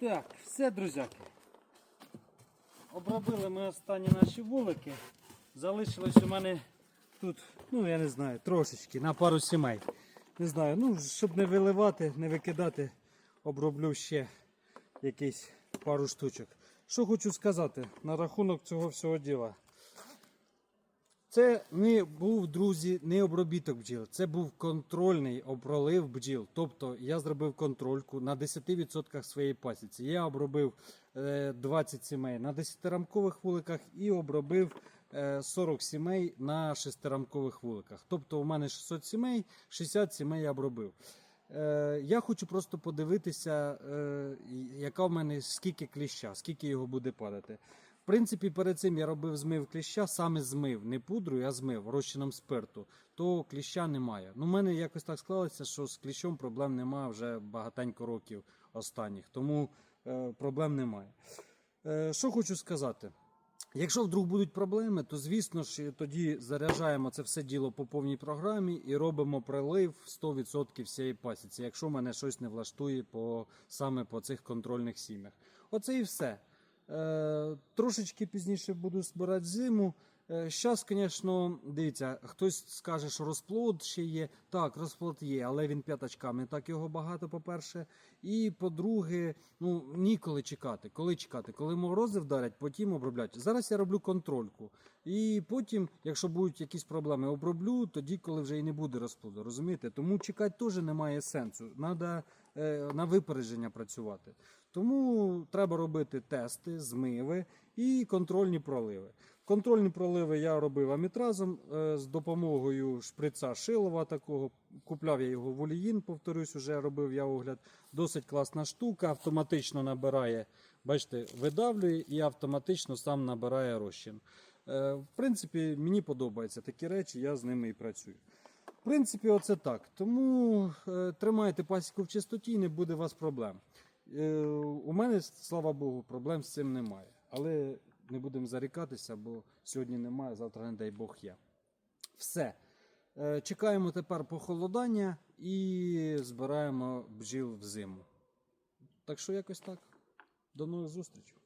Так, все, друзяки. Обробили ми останні наші вулики. Залишилось у мене тут, ну я не знаю, трошечки на пару сімей. Не знаю, ну, щоб не виливати, не викидати, оброблю ще якісь пару штучок. Що хочу сказати на рахунок цього всього діла. Це не був, друзі, не обробіток бджіл, це був контрольний обролив бджіл. Тобто я зробив контрольку на 10% своєї пасіці. Я обробив е, 20 сімей на 10-рамкових вуликах і обробив е, 40 сімей на 6-рамкових вуликах. Тобто у мене 600 сімей, 60 сімей я обробив. Е, я хочу просто подивитися, е, яка в мене скільки кліща, скільки його буде падати. В принципі, перед цим я робив змив кліща, саме змив, не пудру, а змив розчином спирту, то кліща немає. Ну, у мене якось так склалося, що з кліщом проблем немає вже багатенько років останніх, тому е, проблем немає. Е, що хочу сказати. Якщо вдруг будуть проблеми, то звісно ж тоді заряджаємо це все діло по повній програмі і робимо прилив 100% всієї пасіці, якщо мене щось не влаштує по, саме по цих контрольних сім'ях. Оце і все. Е, трошечки пізніше буду збирати зиму. Зараз, звісно, дивіться, хтось скаже, що розплод ще є. Так, розплод є, але він п'ятачками. Так його багато, по-перше. І по-друге, ну ніколи чекати. Коли чекати? Коли морози вдарять, потім оброблять. Зараз я роблю контрольку. І потім, якщо будуть якісь проблеми, оброблю, тоді, коли вже і не буде розплоду. Розумієте? Тому чекати теж немає сенсу. Е, на випередження працювати. Тому треба робити тести, змиви і контрольні проливи. Контрольні проливи я робив амітразом е, з допомогою шприца Шилова такого. Купляв я його в Оліїн, повторюсь, вже робив я огляд. Досить класна штука, автоматично набирає, бачите, видавлює і автоматично сам набирає розчин. Е, В принципі, мені подобаються такі речі, я з ними і працюю. В принципі, оце так. Тому е, тримайте пасіку в чистоті, і не буде у вас проблем. Е, у мене, слава Богу, проблем з цим немає. Але не будемо зарікатися, бо сьогодні немає, завтра, не дай Бог, є. Все. Е, Чекаємо тепер похолодання і збираємо бджіл в зиму. Так що якось так. До нових зустрічей.